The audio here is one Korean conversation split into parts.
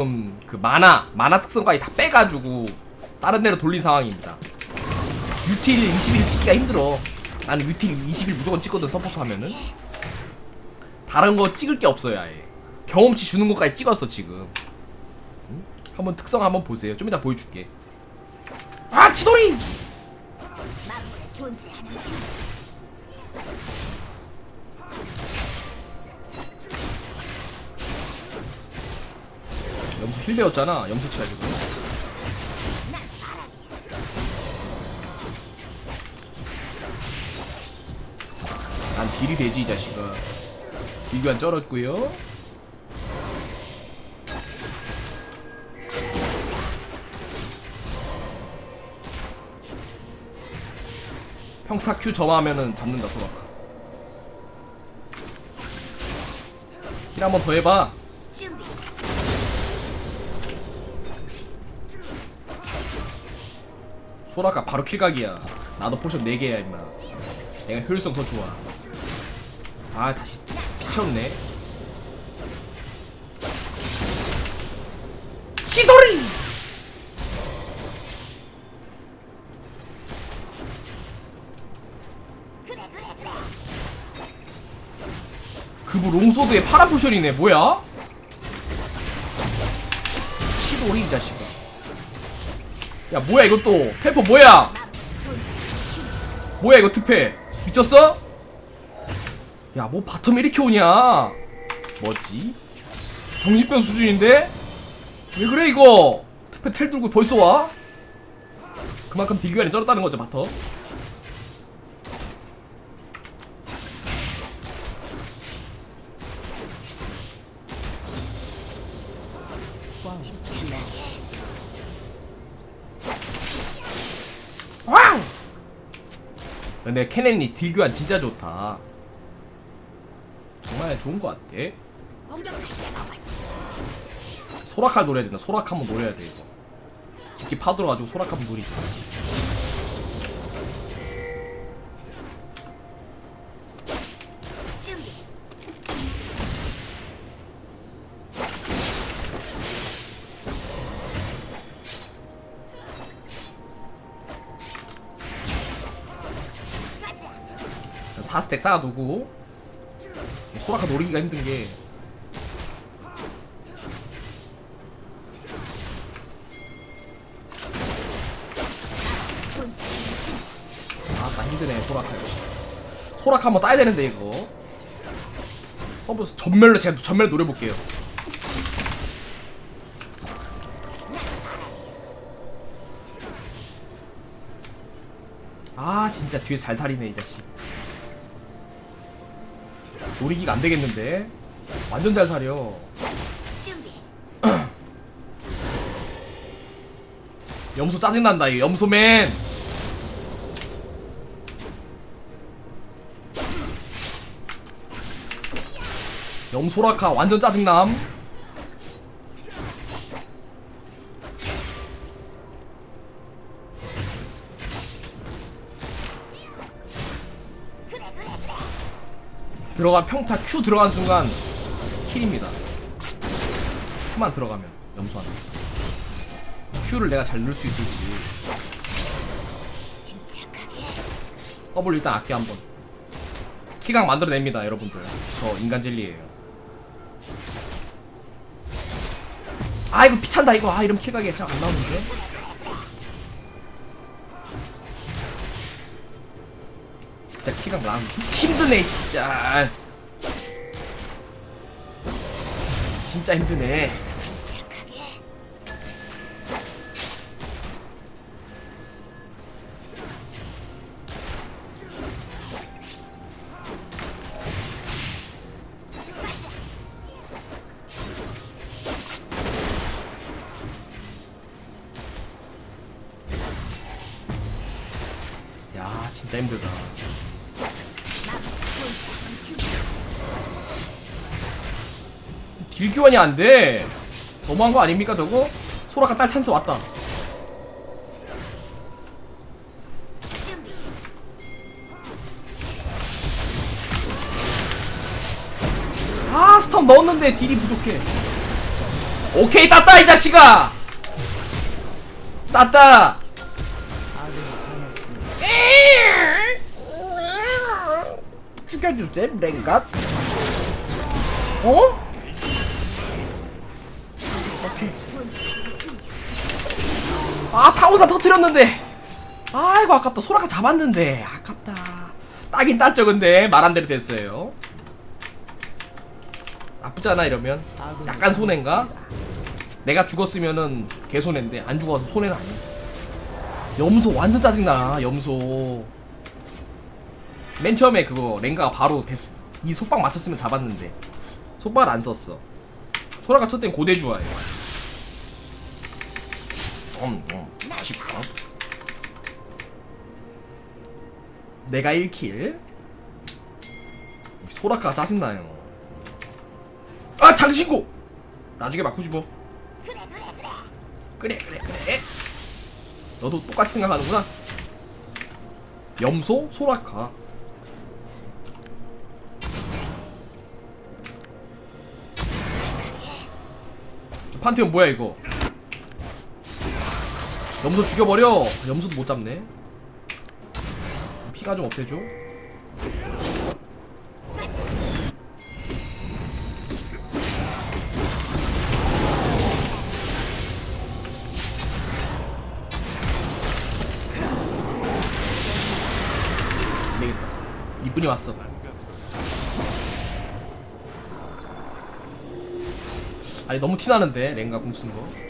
지금 그 만화 만화 특성까지 다 빼가지고 다른 데로 돌린 상황입니다. 유틸 20일 찍기가 힘들어. 나는 유틸 20일 무조건 찍거든 서포트 하면은. 다른 거 찍을 게 없어요 아예. 경험치 주는 것까지 찍었어 지금. 응? 한번 특성 한번 보세요. 좀 이따 보여줄게. 아 치돌이! 염소 힐 배웠잖아. 염소 치가지고. 난 딜이 되지 이 자식아. 딜교환 쩔었고요. 평타 Q 점화하면은 잡는다 소라카. 힐한번 더 해봐. 소라카 바로 킬각이야. 나도 포션 4개야, 임마. 내가 효율성 더 좋아. 아, 다시 그래 그래. 그부 롱소드의 파란 포션이네. 뭐야? 치돌이, 이 자식아. 야, 뭐야, 이것도. 템포 뭐야? 뭐야, 이거 특패. 미쳤어? 야, 뭐 바텀 이렇게 오냐? 뭐지? 정신병 수준인데? 왜 그래, 이거? 특패 텔 들고 벌써 와? 그만큼 딜교환이 쩔었다는 거죠, 바텀. 근데 케넨이 딜교환 진짜 좋다. 정말 좋은 것 같아. 소라카 노려야 된다. 소라카 한번 노려야 돼 이거. 깊게 파들어가지고 소라카 한번 노리자. 가자. 4스택 쌓아두고 소라카 노리기가 힘든 게 존재. 아나 힘드네 소라카 역시. 소라카 한번 따야 되는데 이거. 한번 전멸로 제가 전멸 노려볼게요. 아 진짜 뒤에 잘 살이네 이 자식. 노리기가 안 되겠는데. 완전 잘. 준비. 염소 짜증난다 이 염소맨. 염소라카 완전 짜증남. 들어간 평타 Q 들어간 순간 킬입니다. Q만 들어가면 염소한테. Q를 내가 잘 넣을 수 있을지. W 일단 아껴 한번. 키강 만들어냅니다, 여러분들. 저 인간 젤리예요. 아 이거 피찬다 이거. 아 이러면 키각이 잘안 나오는데. 진짜 키각 나오면 힘드네 진짜. 진짜 힘드네. 야 진짜 힘들다. 딜 교환이 안 돼. 너무한 거 아닙니까 저거? 소라카 딸 찬스 왔다. 아 스턴 넣었는데 딜이 부족해. 오케이 땄다 이 자식아 땄다 죽여주세요 랭갓 어? 아 타고사 터트렸는데. 아이고 아깝다. 소라카 잡았는데. 아깝다. 따긴 땄죠 근데. 말한 대로 됐어요. 나쁘잖아 이러면. 약간 손해인가? 내가 죽었으면은 개손해인데 안 죽어서 손해는 아니야. 염소 완전 짜증나 염소. 맨 처음에 그거 랭가가 바로 됐, 이 속박 맞췄으면 잡았는데. 속박을 안 썼어. 소라가 첫땐 고대 좋아해 음, 음, 아쉽다. 내가 1킬. 소라카가 짜증나요? 아 장신구! 나중에 바꾸지 뭐. 그래 그래 그래. 그래 그래 그래. 너도 똑같이 생각하는구나. 염소 소라카. 저 판테온 뭐야 이거 염소 죽여버려. 염소도 못 잡네. 피가 좀 없애줘. 안되겠다. 이분이 왔어. 아니 너무 티나는데 랭가 궁 쓰는 거.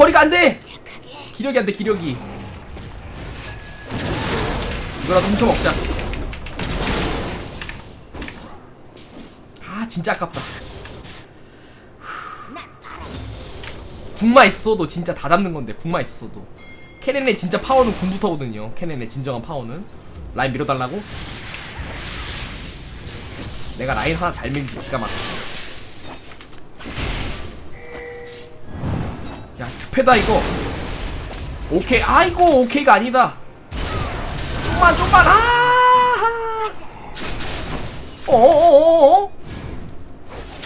거리가 안돼. 기력이 안돼 기력이. 이거라도 훔쳐 먹자. 아 진짜 아깝다. 궁만 있어도 진짜 다 잡는 건데 궁만 있었어도. 케넨의 진짜 파워는 궁부터거든요. 케넨의 진정한 파워는 라인 밀어달라고. 내가 라인 하나 잘 밀지 기가 막혀. 야 투패다 이거. 오케이 아이고 오케이가 아니다. 좀만 좀만 아. 어어어어.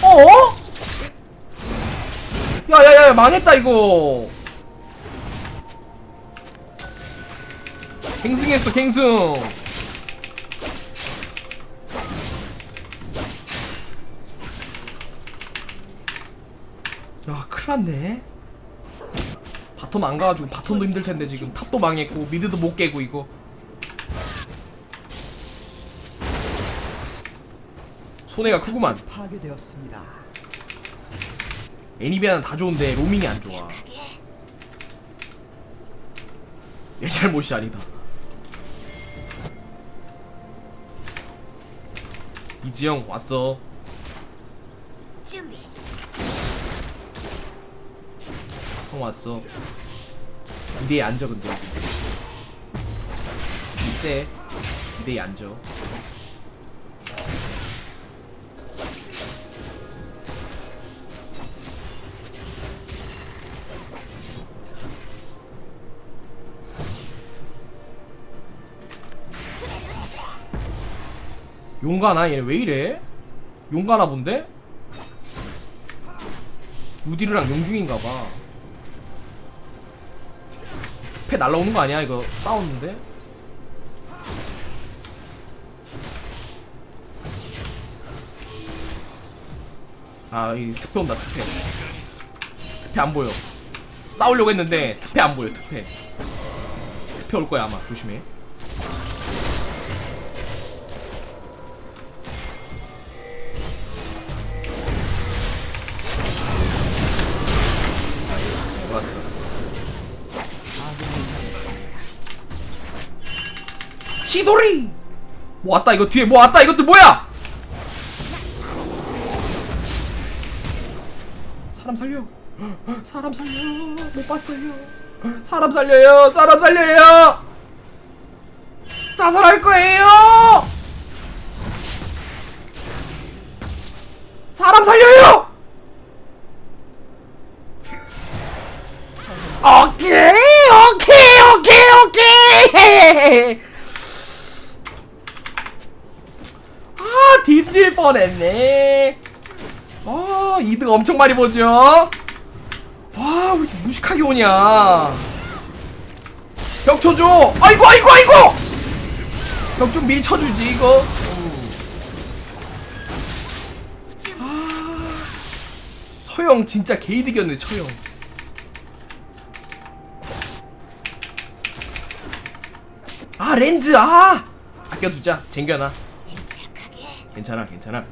어? 야야야 망했다 이거. 갱승했어 갱승. 야 큰일났네 바텀 안 가가지고 바텀도 힘들 텐데 지금. 탑도 망했고 미드도 못 깨고 이거. 손해가 크구만. 파괴되었습니다. 애니비아는 다 좋은데 로밍이 안 좋아. 내 잘못이 아니다 이지영 왔어. 준비. 형 왔어 이대에 앉아 근데 이때 이대에 앉아 용가나 얘네 왜 이래? 용가나 본데? 우디르랑 용중인가봐 패 날라오는 거 아니야? 이거 싸웠는데? 아이 특패 온다 특패 특패 안 보여. 싸우려고 했는데 특패 안 보여 특패 특패 올 거야 아마. 조심해 치도리 뭐 왔다 이거 뒤에 뭐 왔다 이것들 뭐야? 사람 살려. 사람 살려. 못 봤어요. 사람 살려요. 사람 살려요. 자살할 거예요. 사람 살려요 오케이 오케이 오케이 오케이 아 딥질 뻔했네. 아 이득 엄청 많이 보죠? 와왜 이렇게 무식하게 오냐? 벽 쳐줘! 아이고 아이고 아이고! 벽 좀 미리 쳐주지 이거. 아 처형 진짜 개이득이었네 처형. 아 렌즈 아! 아껴두자 쟁겨놔. 괜찮아 괜찮아.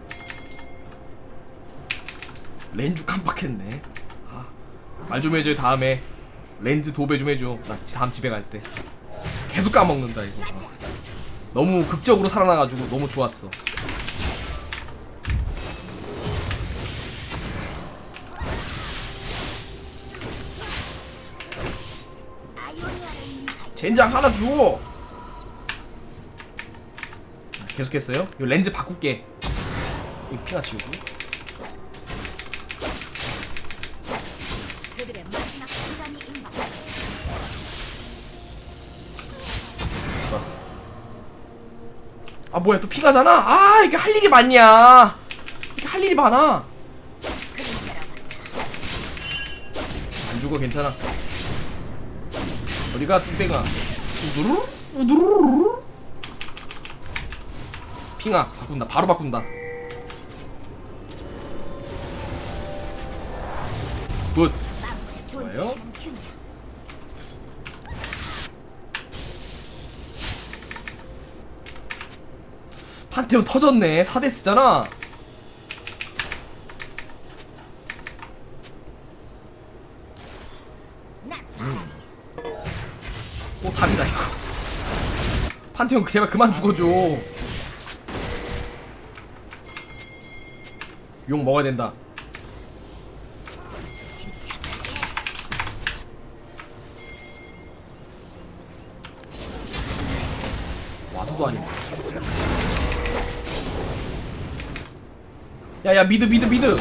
렌즈 깜빡했네. 아, 말 좀 해줘 다음에. 렌즈 도배 좀 해줘. 나 다음 집에 갈 때. 계속 까먹는다 이거. 아. 너무 극적으로 살아나가지고 너무 좋았어. 젠장 하나 줘 계속했어요? 이 렌즈 바꿀게 이 피가 지우고 그들의 마지막 시간이 임박. 좋았어. 아 뭐야 또 피가잖아? 아 이게 할 일이 많냐? 이게 할 일이 많아. 안 죽어 괜찮아. 어디가 뚱땡아? 우두루 우두루루루. 핑아 바꾼다 바로 바꾼다. 굿. 균형. 판테온 터졌네. 4데스잖아. 난또 답이다 이거. 판테온 제발 그만 죽어줘. 욕 먹어야 된다. 와도도 아니고. 야야 미드 미드 미드.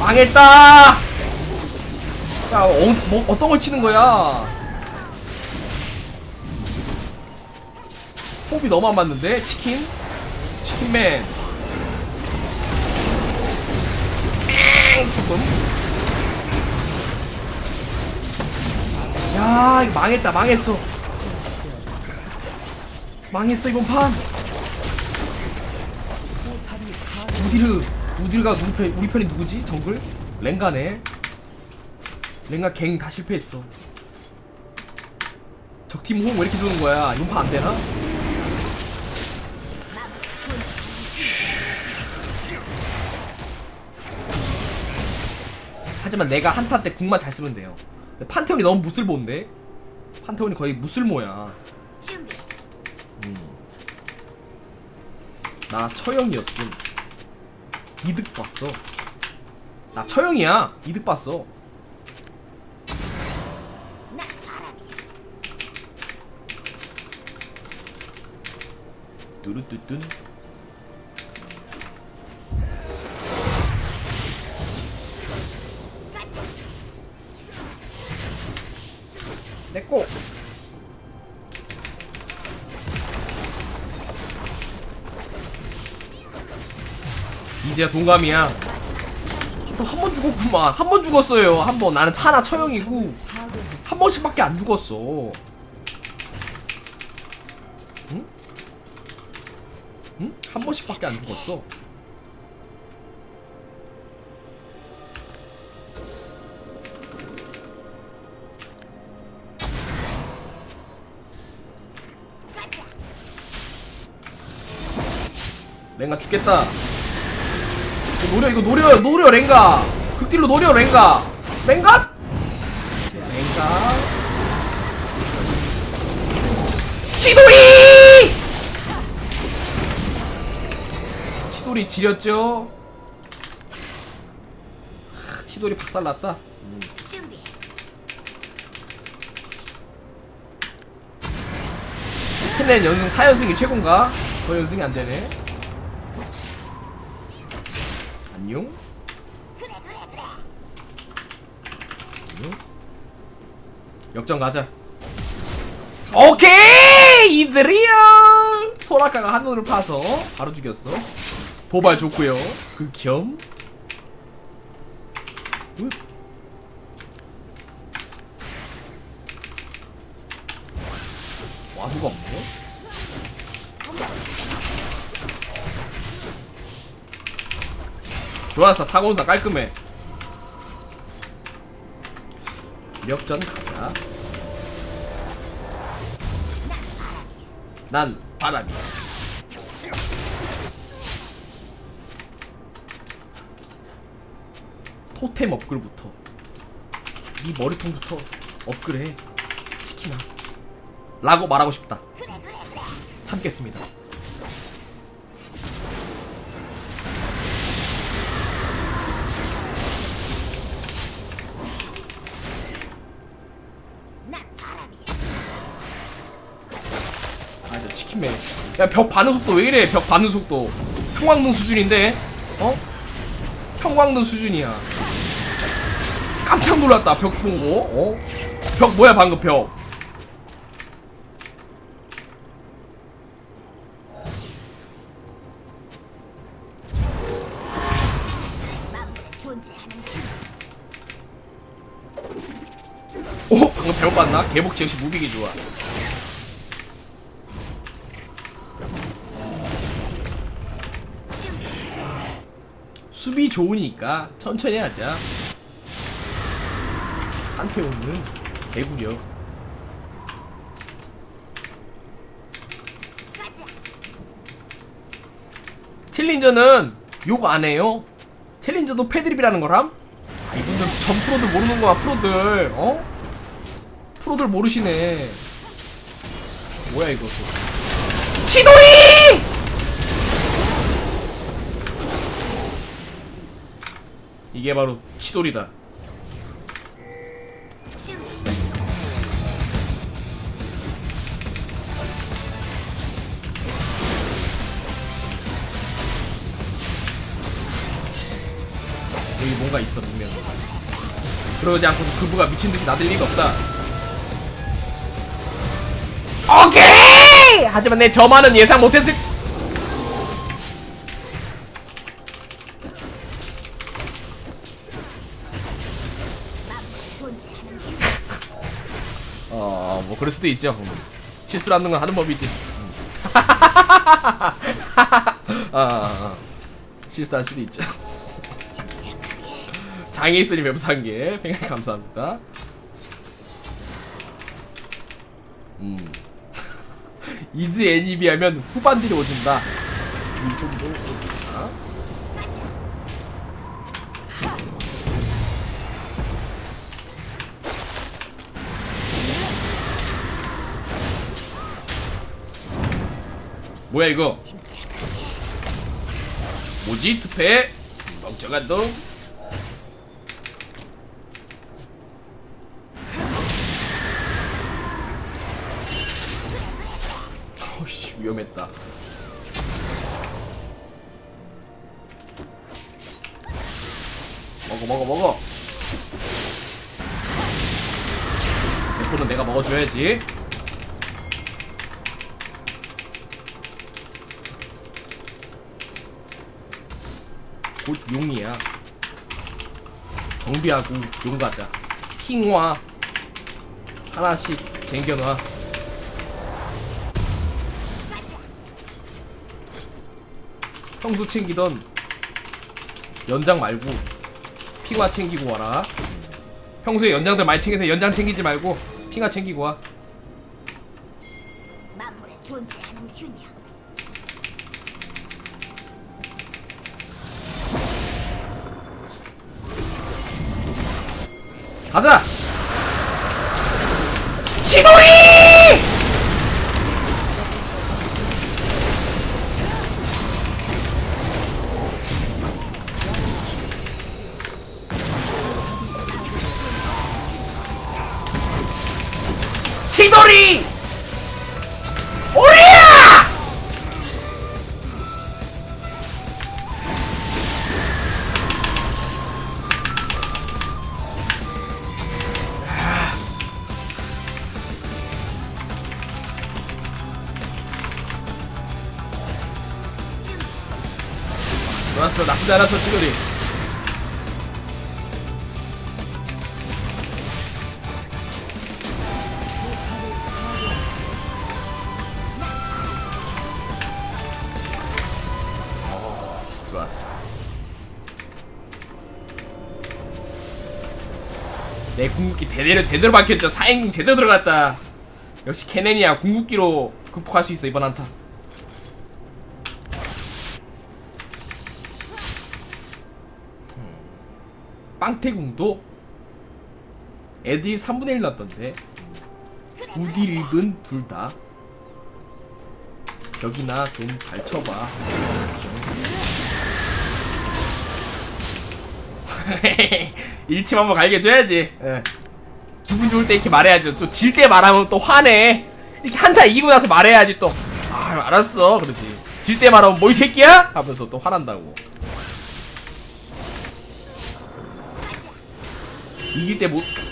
망했다. 야 어, 뭐, 어떤 걸 치는 거야? 호흡이 너무 안 맞는데 치킨? 치킨맨 조금 야 이거 망했다 망했어 망했어 이번 판 우디르 우디르가 우리, 편, 우리 편이 누구지? 정글? 랭가네 랭가 갱 다 실패했어 적팀 호응 왜 이렇게 주는 거야 이번 판 안되나? 하지만 내가 한타 때 궁만 잘 쓰면 돼요. 판테온이 너무 무슬보인데? 판테온이 거의 무슬모야. 준비. 나 처형이었음. 이득 봤어. 나 처형이야. 이득 봤어. 난 바람이야. 뚜루뚜뚜. 내꺼. 이제야 동감이야. 또 한 번 죽었구만. 한 번 죽었어요. 한 번. 나는 하나 처형이고 한 번씩밖에 안 죽었어. 응? 응? 한 번씩밖에 안 죽었어. 랭가 죽겠다. 이거 노려 이거 노려 노려 랭가. 극딜로 노려 랭가. 랭가? 랭가. 치돌이! 치돌이 지렸죠? 하, 치돌이 박살났다. 캔넨 연승 4연승이 최고인가? 더 연승이 안 되네. 안녕? 안녕? 역전 가자 오케이 이드리얼 소라카가 한눈을 파서 바로 죽였어 도발 좋고요. 그겸. 와두가 없네? 좋았어. 타곤사 깔끔해. 역전 가자. 난 바람이야 토템 업글부터 이 머리통부터 업글해 치키나 라고 말하고 싶다 참겠습니다 난 바람이야. 아, 저 치킨맨. 야, 벽 반응 속도 왜 이래? 벽 반응 속도. 형광등 수준인데? 어? 형광등 수준이야. 깜짝 놀랐다, 벽 보고. 어? 벽 뭐야, 방금 벽. 오! 방금 잘못 봤나? 개복치 역시 무빙이 좋아. 수비 좋으니까 천천히 하자. 한태웅은 개구려. 챌린저는 욕 안 해요. 챌린저도 패드립이라는 거람? 아, 이분들 전 프로들 모르는 거야, 프로들. 어? 프로들 모르시네. 뭐야, 이거 또. 치돌이! 이게 바로 치돌이다. 여기 뭔가 있어, 분명. 그러지 않고서 그부가 미친 듯이 나댈 리가 없다. 오케이! 하지만 내 저만은 예상 못했을. 그럴 수도 있죠. 음. 실수를 하는 건 하는 법이지. 음. 아, 아, 아. 실수할 수도 있죠. 장애 있으니 웹상계 팽 감사합니다. 음. 이즈 애니비 하면 후반들이 오진다. 이 소리도 뭐야 이거? 뭐지 투패? 멍청한 놈. 어이씨 위험했다. 먹어 먹어 먹어. 대포는 내가 먹어줘야지. 곧 용이야. 정비하고 용 가자. 킹화 하나씩 쟁겨놔. 평소 챙기던 연장 말고 핑화 챙기고 와라. 평소에 연장들 많이 챙겨서 연장 챙기지 말고 핑화 챙기고 와. 가자! 치돌이! 좋았어 나쁘지 않았어 좋았어. 내 궁극기 대대로 제대로 박혔죠. 사행궁 제대로 들어갔다. 역시 케넨이야. 궁극기로 극복할 수 있어 이번 한타 빵태궁도 애들이 3분의 1 났던데. 우디 립은 둘다. 여기나 좀 잘 쳐봐. 일침 한번 갈겨줘야지. 예. 기분 좋을 때 이렇게 말해야죠. 또 질 때 말하면 또 화내. 이렇게 한타 이기고 나서 말해야지 또 아 알았어. 그러지. 질 때 말하면 뭐 이 새끼야? 하면서 또 화난다고 이길 때 못.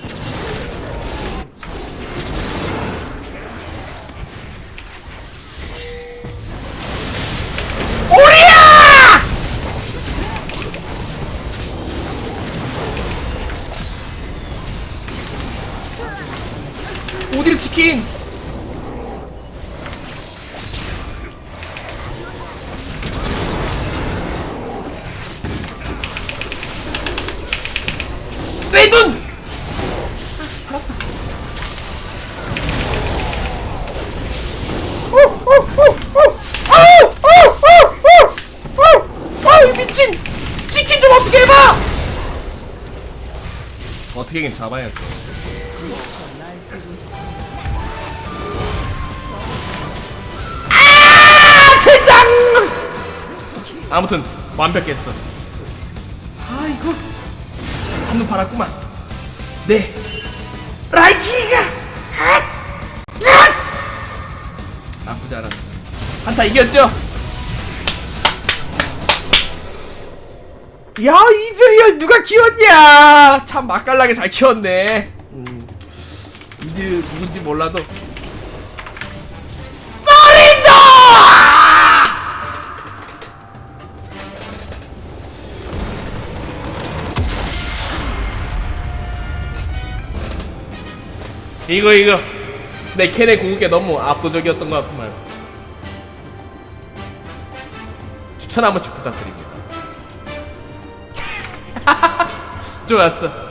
어떻게든 잡아야지 아 젠장 아무튼 완벽했어 아 이거 한눈 팔았구만 네 라이키가 핫! 핫! 나쁘지 않았어 한타 이겼죠? 야 이즈리얼 누가 키웠냐? 참 맛깔나게 잘 키웠네. 음, 이즈 누군지 몰라도. 이거 이거. 내 캔의 궁극기 너무 압도적이었던 것 같구만 추천 한 번씩 부탁드립니다 좋았어